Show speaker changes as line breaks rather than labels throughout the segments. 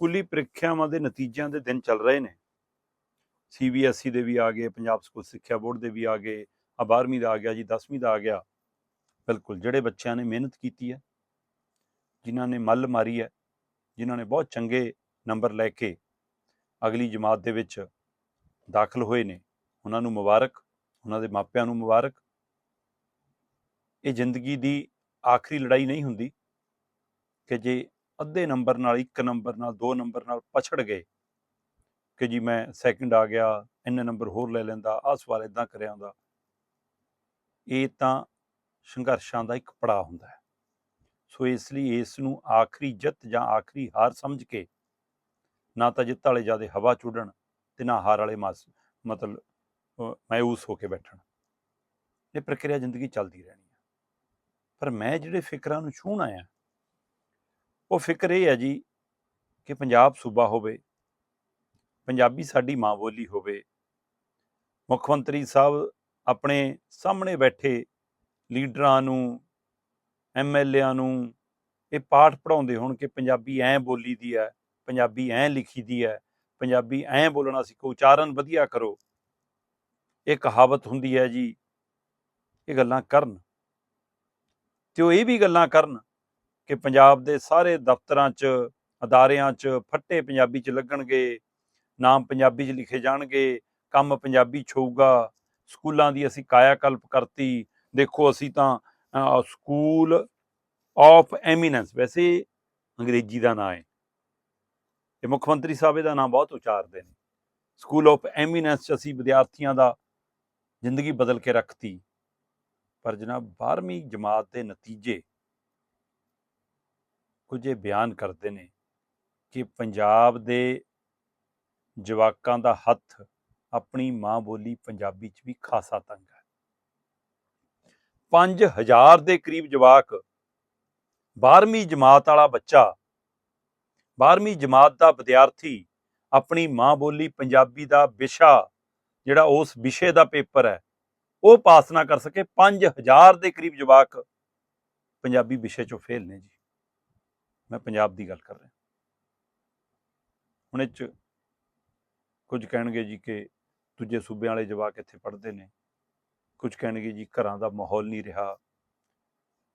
ਸਕੂਲੀ ਪ੍ਰੀਖਿਆਵਾਂ ਦੇ ਨਤੀਜਿਆਂ ਦੇ ਦਿਨ ਚੱਲ ਰਹੇ ਨੇ। ਸੀਬੀਐਸਈ ਦੇ ਵੀ ਆ ਗਏ, ਪੰਜਾਬ ਸਕੂਲ ਸਿੱਖਿਆ ਬੋਰਡ ਦੇ ਵੀ ਆ ਗਏ ਆ 12ਵੀਂ ਦਾ ਆ ਗਿਆ ਜੀ 10ਵੀਂ ਦਾ ਆ ਗਿਆ। ਬਿਲਕੁਲ, ਜਿਹੜੇ ਬੱਚਿਆਂ ਨੇ ਮਿਹਨਤ ਕੀਤੀ ਹੈ, ਜਿਨ੍ਹਾਂ ਨੇ ਮੱਲ ਮਾਰੀ ਹੈ, ਜਿਨ੍ਹਾਂ ਨੇ ਬਹੁਤ ਚੰਗੇ ਨੰਬਰ ਲੈ ਕੇ ਅਗਲੀ ਜਮਾਤ ਦੇ ਵਿੱਚ ਦਾਖਲ ਹੋਏ ਨੇ, ਉਹਨਾਂ ਨੂੰ ਮੁਬਾਰਕ, ਉਹਨਾਂ ਦੇ ਮਾਪਿਆਂ ਨੂੰ ਮੁਬਾਰਕ। ਇਹ ਜ਼ਿੰਦਗੀ ਦੀ ਆਖਰੀ ਲੜਾਈ ਨਹੀਂ ਹੁੰਦੀ ਕਿ ਜੇ ਅੱਧੇ ਨੰਬਰ ਨਾਲ ਇੱਕ ਨੰਬਰ ਨਾਲ ਦੋ ਨੰਬਰ ਨਾਲ ਪਛੜ ਗਏ ਕਿ ਜੀ ਮੈਂ ਸੈਕਿੰਡ ਆ ਗਿਆ ਇੰਨੇ ਨੰਬਰ ਹੋਰ ਲੈ ਲੈਂਦਾ ਆਹ ਸਵਾਲ ਇਦਾਂ ਕਰਿਆ ਹੁੰਦਾ। ਇਹ ਤਾਂ ਸੰਘਰਸ਼ਾਂ ਦਾ ਇੱਕ ਪੜਾਅ ਹੁੰਦਾ ਹੈ। ਸੋ ਇਸ ਲਈ ਇਸ ਨੂੰ ਆਖਰੀ ਜਿੱਤ ਜਾਂ ਆਖਰੀ ਹਾਰ ਸਮਝ ਕੇ ਨਾ ਤਾਂ ਜਿੱਤ ਵਾਲੇ ਜਿਆਦੇ ਹਵਾ ਚੁੱਡਣ ਤੇ ਨਾ ਹਾਰ ਵਾਲੇ ਮਾਸ ਮਤਲਬ ਅਹ, ਮਾਯੂਸ ਹੋ ਕੇ ਬੈਠਣ। ਇਹ ਪ੍ਰਕਿਰਿਆ ਜ਼ਿੰਦਗੀ ਚੱਲਦੀ ਰਹਿਣੀ ਹੈ। ਪਰ ਮੈਂ ਜਿਹੜੇ ਫਿਕਰਾਂ ਨੂੰ ਛੂਹਣ ਆਇਆ ਉਹ ਫਿਕਰ ਇਹ ਹੈ ਜੀ ਕਿ ਪੰਜਾਬ ਸੂਬਾ ਹੋਵੇ, ਪੰਜਾਬੀ ਸਾਡੀ ਮਾਂ ਬੋਲੀ ਹੋਵੇ, ਮੁੱਖ ਮੰਤਰੀ ਸਾਹਿਬ ਆਪਣੇ ਸਾਹਮਣੇ ਬੈਠੇ ਲੀਡਰਾਂ ਨੂੰ ਐਮਐਲਏਆਂ ਨੂੰ ਇਹ ਪਾਠ ਪੜਾਉਂਦੇ ਹੋਣ ਕਿ ਪੰਜਾਬੀ ਐਂ ਬੋਲੀ ਦੀ ਹੈ, ਪੰਜਾਬੀ ਐਂ ਲਿਖੀ ਦੀ ਹੈ, ਪੰਜਾਬੀ ਐਂ ਬੋਲਣਾ ਸਿੱਖੋ, ਉਚਾਰਨ ਵਧੀਆ ਕਰੋ। ਇਹ ਕਹਾਵਤ ਹੁੰਦੀ ਹੈ ਜੀ, ਇਹ ਗੱਲਾਂ ਕਰਨ। ਤੇ ਉਹ ਇਹ ਵੀ ਗੱਲਾਂ ਕਰਨ ਕਿ ਪੰਜਾਬ ਦੇ ਸਾਰੇ ਦਫ਼ਤਰਾਂ 'ਚ, ਅਦਾਰਿਆਂ 'ਚ ਫੱਟੇ ਪੰਜਾਬੀ 'ਚ ਲੱਗਣਗੇ, ਨਾਮ ਪੰਜਾਬੀ 'ਚ ਲਿਖੇ ਜਾਣਗੇ, ਕੰਮ ਪੰਜਾਬੀ 'ਚ ਹੋਊਗਾ, ਸਕੂਲਾਂ ਦੀ ਅਸੀਂ ਕਾਇਆ ਕਲਪ ਕਰਤੀ, ਦੇਖੋ ਅਸੀਂ ਤਾਂ ਸਕੂਲ ਆਫ ਐਮੀਨੈਂਸ, ਵੈਸੇ ਅੰਗਰੇਜ਼ੀ ਦਾ ਨਾਂ ਹੈ ਤੇ ਮੁੱਖ ਮੰਤਰੀ ਸਾਹਿਬ ਇਹਦਾ ਨਾਮ ਬਹੁਤ ਉਚਾਰਦੇ ਨੇ। ਸਕੂਲ ਆਫ ਐਮੀਨੈਂਸ 'ਚ ਅਸੀਂ ਵਿਦਿਆਰਥੀਆਂ ਦਾ ਜ਼ਿੰਦਗੀ ਬਦਲ ਕੇ ਰੱਖਤੀ। ਪਰ ਜਨਾਬ 12ਵੀਂ ਜਮਾਤ ਦੇ ਨਤੀਜੇ ਕੁਝ ਇਹ ਬਿਆਨ ਕਰਦੇ ਨੇ ਕਿ ਪੰਜਾਬ ਦੇ ਜਵਾਕਾਂ ਦਾ ਹੱਥ ਆਪਣੀ ਮਾਂ ਬੋਲੀ ਪੰਜਾਬੀ 'ਚ ਵੀ ਖਾਸਾ ਤੰਗ ਹੈ। 5000 ਦੇ ਕਰੀਬ ਜਵਾਕ 12ਵੀਂ ਜਮਾਤ ਵਾਲਾ ਬੱਚਾ 12ਵੀਂ ਜਮਾਤ ਦਾ ਵਿਦਿਆਰਥੀ ਆਪਣੀ ਮਾਂ ਬੋਲੀ ਪੰਜਾਬੀ ਦਾ ਵਿਸ਼ਾ ਜਿਹੜਾ ਉਸ ਵਿਸ਼ੇ ਦਾ ਪੇਪਰ ਹੈ, ਉਹ ਪਾਸ ਨਾ ਕਰ ਸਕੇ। 5000 ਦੇ ਕਰੀਬ ਜਵਾਕ ਪੰਜਾਬੀ ਵਿਸ਼ੇ ਚੋਂ ਫੇਲ ਨੇ ਜੀ। ਮੈਂ ਪੰਜਾਬ ਦੀ ਗੱਲ ਕਰ ਰਿਹਾ। ਹੁਣ ਇਹ 'ਚ ਕੁਝ ਕਹਿਣਗੇ ਜੀ ਕਿ ਦੂਜੇ ਸੂਬਿਆਂ ਵਾਲੇ ਜਵਾਕ ਇੱਥੇ ਪੜ੍ਹਦੇ ਨੇ। ਕੁਝ ਕਹਿਣਗੇ ਜੀ ਘਰਾਂ ਦਾ ਮਾਹੌਲ ਨਹੀਂ ਰਿਹਾ।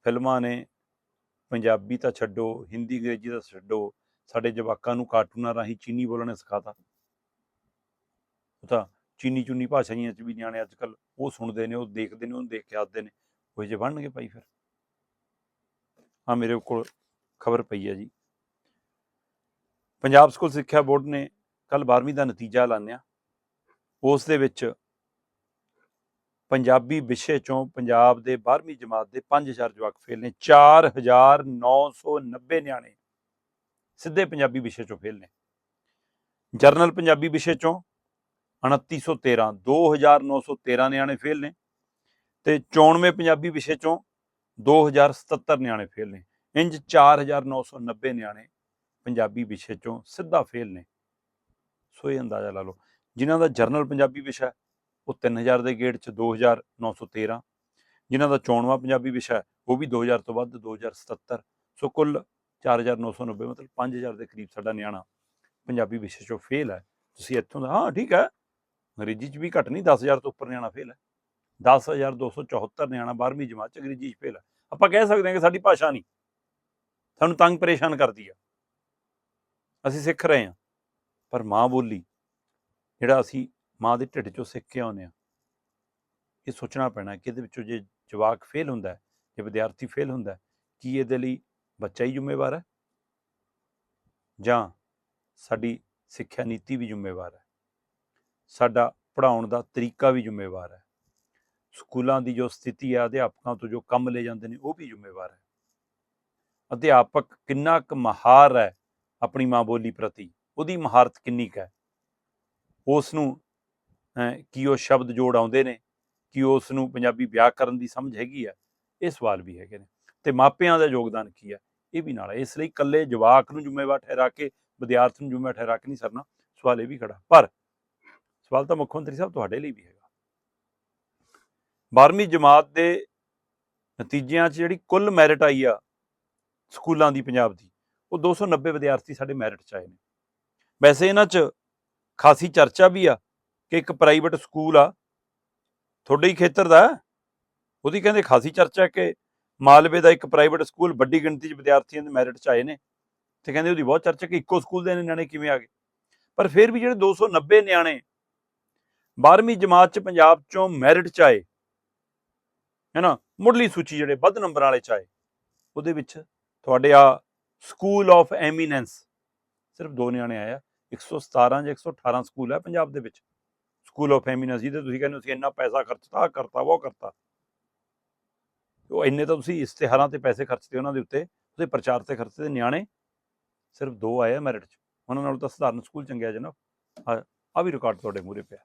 ਫਿਲਮਾਂ ਨੇ ਪੰਜਾਬੀ ਤਾਂ ਛੱਡੋ, ਹਿੰਦੀ, ਅੰਗਰੇਜ਼ੀ ਤਾਂ ਛੱਡੋ, ਸਾਡੇ ਜਵਾਕਾਂ ਨੂੰ ਕਾਰਟੂਨਾਂ ਰਾਹੀਂ ਚੀਨੀ ਬੋਲਣਾ ਸਿਖਾਤਾ। ਉਹ ਤਾਂ ਚੀਨੀ ਚੁੰਨੀ ਭਾਸ਼ਾਈਆਂ ਚ ਵੀ ਨਿਆਣੇ ਅੱਜ ਕੱਲ ਉਹ ਸੁਣਦੇ ਨੇ, ਉਹ ਦੇਖਦੇ ਨੇ, ਉਹਨੂੰ ਦੇਖ ਕੇ ਆਦੇ ਨੇ। ਉਹ ਜੇ ਬਣਨਗੇ ਭਾਈ ਫਿਰ? ਆ ਮੇਰੇ ਕੋਲ ਖਬਰ ਪਈ ਹੈ ਜੀ। ਪੰਜਾਬ ਸਕੂਲ ਸਿੱਖਿਆ ਬੋਰਡ ਨੇ ਕੱਲ 12ਵੀਂ ਦਾ ਨਤੀਜਾ ਐਲਾਨਿਆ। ਉਸ ਦੇ ਵਿੱਚ ਪੰਜਾਬੀ ਵਿਸ਼ੇ ਚੋਂ ਪੰਜਾਬ ਦੇ 12ਵੀਂ ਜਮਾਤ ਦੇ 5000 ਜਵਾਕ ਫੇਲ ਨੇ 4990 ਨਿਆਣੇ ਸਿੱਧੇ ਪੰਜਾਬੀ ਵਿਸ਼ੇ ਚੋਂ ਫੇਲ ਨੇ। ਜਰਨਲ ਪੰਜਾਬੀ ਵਿਸ਼ੇ ਚੋਂ 2913 2913 ਨਿਆਣੇ ਫੇਲ ਨੇ ਤੇ 94 ਪੰਜਾਬੀ ਵਿਸ਼ੇ ਚੋਂ 2077 ਨਿਆਣੇ ਫੇਲ ਨੇ। ਇੰਜ 4990 ਨਿਆਣੇ ਪੰਜਾਬੀ ਵਿਸ਼ੇ ਚੋਂ ਸਿੱਧਾ ਫੇਲ ਨੇ। ਸੋ ਇਹ ਅੰਦਾਜ਼ਾ ਲਾ ਲਓ ਜਿਨ੍ਹਾਂ ਦਾ ਜਰਨਲ ਪੰਜਾਬੀ ਵਿਸ਼ਾ ਹੈ, ਉਹ 3000 ਦੇ ਗੇੜ ਚ 2913 ਜਿਨ੍ਹਾਂ ਦਾ 94ਵਾਂ ਪੰਜਾਬੀ ਵਿਸ਼ਾ ਹੈ, ਉਹ ਵੀ 2000 ਤੋਂ ਵੱਧ 2077 ਸੋ ਕੁੱਲ 4990 ਮਤਲਬ 5000 ਦੇ ਕਰੀਬ ਸਾਡਾ ਨਿਆਣਾ ਪੰਜਾਬੀ ਵਿਸ਼ੇ ਚੋਂ ਫੇਲ ਹੈ। ਤੁਸੀਂ ਇੱਥੋਂ ਦਾ ਹਾਂ ਠੀਕ ਹੈ ਅੰਗਰੇਜ਼ੀ ਚ ਵੀ ਘੱਟ ਨਹੀਂ 10000 ਤੋਂ ਉੱਪਰ ਨਿਆਣਾ ਫੇਲ ਹੈ। 10274 ਨਿਆਣਾ 12ਵੀਂ ਜਮਾਤ ਚ ਅੰਗਰੇਜ਼ੀ ਚ ਫੇਲ ਹੈ। ਆਪਾਂ ਕਹਿ ਸਕਦੇ ਹਾਂ ਕਿ ਸਾਡੀ ਭਾਸ਼ਾ ਨਹੀਂ। ਸਾਨੂੰ ਤੰਗ ਪਰੇਸ਼ਾਨ ਕਰਦੀ ਆ। ਅਸੀਂ ਸਿੱਖ ਰਹੇ ਹਾਂ, ਪਰ ਮਾਂ ਬੋਲੀ, ਜਿਹੜਾ ਅਸੀਂ ਮਾਂ ਦੇ ਢਿੱਡ ਚੋਂ ਸਿੱਖ ਕੇ ਆਉਂਦੇ ਆ ਇਹ ਸੋਚਣਾ ਪੈਣਾ ਕਿ ਇਹਦੇ ਵਿੱਚੋਂ ਜੇ ਜਵਾਕ ਫੇਲ ਹੁੰਦਾ ਹੈ, ਜੇ ਵਿਦਿਆਰਥੀ ਫੇਲ ਹੁੰਦਾ ਹੈ, ਕੀ ਇਹਦੇ ਲਈ ਬੱਚਾ ਹੀ ਜ਼ਿੰਮੇਵਾਰ ਹੈ? ਜਾਂ ਸਾਡੀ ਸਿੱਖਿਆ ਨੀਤੀ ਵੀ ਜ਼ਿੰਮੇਵਾਰ ਹੈ? ਸਾਡਾ ਪੜਾਉਣ ਦਾ ਤਰੀਕਾ ਵੀ ਜ਼ਿੰਮੇਵਾਰ ਹੈ? ਸਕੂਲਾਂ ਦੀ ਜੋ ਸਥਿਤੀ ਹੈ, ਅਧਿਆਪਕਾਂ ਤੋਂ ਜੋ ਕੰਮ ਲੈ ਜਾਂਦੇ ਨੇ, ਉਹ ਵੀ ਜ਼ਿੰਮੇਵਾਰ ਹੈ? ਅਧਿਆਪਕ ਕਿੰਨਾ ਕੁ ਮਹਾਰ ਹੈ ਆਪਣੀ ਮਾਂ ਬੋਲੀ ਪ੍ਰਤੀ, ਉਹਦੀ ਮਹਾਰਤ ਕਿੰਨੀ ਕੁ ਹੈ? ਉਸ ਨੂੰ ਕੀ ਉਹ ਸ਼ਬਦ ਜੋੜ ਆਉਂਦੇ ਨੇ, ਕਿ ਉਸ ਨੂੰ ਪੰਜਾਬੀ ਵਿਆਕਰਨ ਦੀ ਸਮਝ ਹੈਗੀ ਹੈ? ਇਹ ਸਵਾਲ ਵੀ ਹੈਗੇ ਨੇ। ਤੇ ਮਾਪਿਆਂ ਦਾ ਯੋਗਦਾਨ ਕੀ ਹੈ? ਇਹ ਵੀ ਨਾਲ ਹੈ। ਇਸ ਲਈ ਇਕੱਲੇ ਜਵਾਕ ਨੂੰ ਜ਼ਿੰਮੇਵਾਰ ਠਹਿਰਾ ਕੇ, ਵਿਦਿਆਰਥੀ ਨੂੰ ਜ਼ਿੰਮੇਵਾਰ ਠਹਿਰਾ ਕੇ ਨਹੀਂ ਸਰਨਾ, ਸਵਾਲ ਇਹ ਵੀ ਖੜਾ। ਪਰ ਸਵਾਲ ਤਾਂ ਮੁੱਖ ਮੰਤਰੀ ਸਾਹਿਬ ਤੁਹਾਡੇ ਲਈ ਵੀ ਹੈਗਾ। 12ਵੀਂ ਜਮਾਤ ਦੇ ਨਤੀਜਿਆਂ 'ਚ ਜਿਹੜੀ ਕੁੱਲ ਮੈਰਿਟ ਆਈ ਆ ਸਕੂਲਾਂ ਦੀ, ਪੰਜਾਬ ਦੀ, ਉਹ 290 ਵਿਦਿਆਰਥੀ ਸਾਡੇ ਮੈਰਿਟ 'ਚ ਆਏ ਨੇ। ਵੈਸੇ ਇਹਨਾਂ 'ਚ ਖਾਸੀ ਚਰਚਾ ਵੀ ਆ ਕਿ ਇੱਕ ਪ੍ਰਾਈਵੇਟ ਸਕੂਲ ਆ, ਤੁਹਾਡੇ ਹੀ ਖੇਤਰ ਦਾ ਉਹਦੀ ਕਹਿੰਦੇ ਖਾਸੀ ਚਰਚਾ ਕਿ ਮਾਲਵੇ ਦਾ ਇੱਕ ਪ੍ਰਾਈਵੇਟ ਸਕੂਲ ਵੱਡੀ ਗਿਣਤੀ 'ਚ ਵਿਦਿਆਰਥੀਆਂ ਦੇ ਮੈਰਿਟ 'ਚ ਆਏ ਨੇ ਤੇ ਕਹਿੰਦੇ ਉਹਦੀ ਬਹੁਤ ਚਰਚਾ ਕਿ ਇੱਕੋ ਸਕੂਲ ਦੇ ਨਿਆਣੇ ਕਿਵੇਂ ਆ ਗਏ? ਪਰ ਫਿਰ ਵੀ ਜਿਹੜੇ 290 ਨਿਆਣੇ 12ਵੀਂ ਜਮਾਤ 'ਚ ਪੰਜਾਬ 'ਚੋਂ ਮੈਰਿਟ 'ਚ ਆਏ, ਹੈਨਾ, ਮੁੱਢਲੀ ਸੂਚੀ ਜਿਹੜੇ ਵੱਧ ਨੰਬਰਾਂ ਵਾਲੇ 'ਚ ਆਏ, ਉਹਦੇ ਵਿੱਚ ਤੁਹਾਡੇ ਆ ਸਕੂਲ ਆਫ ਐਮੀਨੈਂਸ ਸਿਰਫ ਦੋ ਨਿਆਣੇ ਆਏ ਆ 117 ਜਾਂ 118 ਸਕੂਲ ਹੈ ਪੰਜਾਬ ਦੇ ਵਿੱਚ। ਸਕੂਲ ਆਫ ਐਮੀਨੈਂਸ ਜਿਹਦੇ ਤੁਸੀਂ ਕਹਿੰਦੇ ਤੁਸੀਂ ਇੰਨਾ ਪੈਸਾ ਖਰਚਤਾ, ਆਹ ਕਰਤਾ ਉਹ ਕਰਤਾ। ਉਹ ਇੰਨੇ ਤਾਂ ਤੁਸੀਂ ਇਸ਼ਤਿਹਾਰਾਂ ਤੇ ਪੈਸੇ ਖਰਚਦੇ ਉਹਨਾਂ ਦੇ ਉੱਤੇ ਉਹਦੇ ਪ੍ਰਚਾਰ ਤੇ ਖਰਚਦੇ ਨਿਆਣੇ। ਸਿਰਫ ਦੋ ਆਏ ਆ ਮੈਰਿਟ 'ਚ। ਉਹਨਾਂ ਨਾਲ ਤਾਂ ਸਧਾਰਨ ਸਕੂਲ ਚੰਗਿਆ ਜਨਾਬ। ਆ ਵੀ ਰਿਕਾਰਡ ਤੁਹਾਡੇ ਮੂਹਰੇ ਪਿਆ।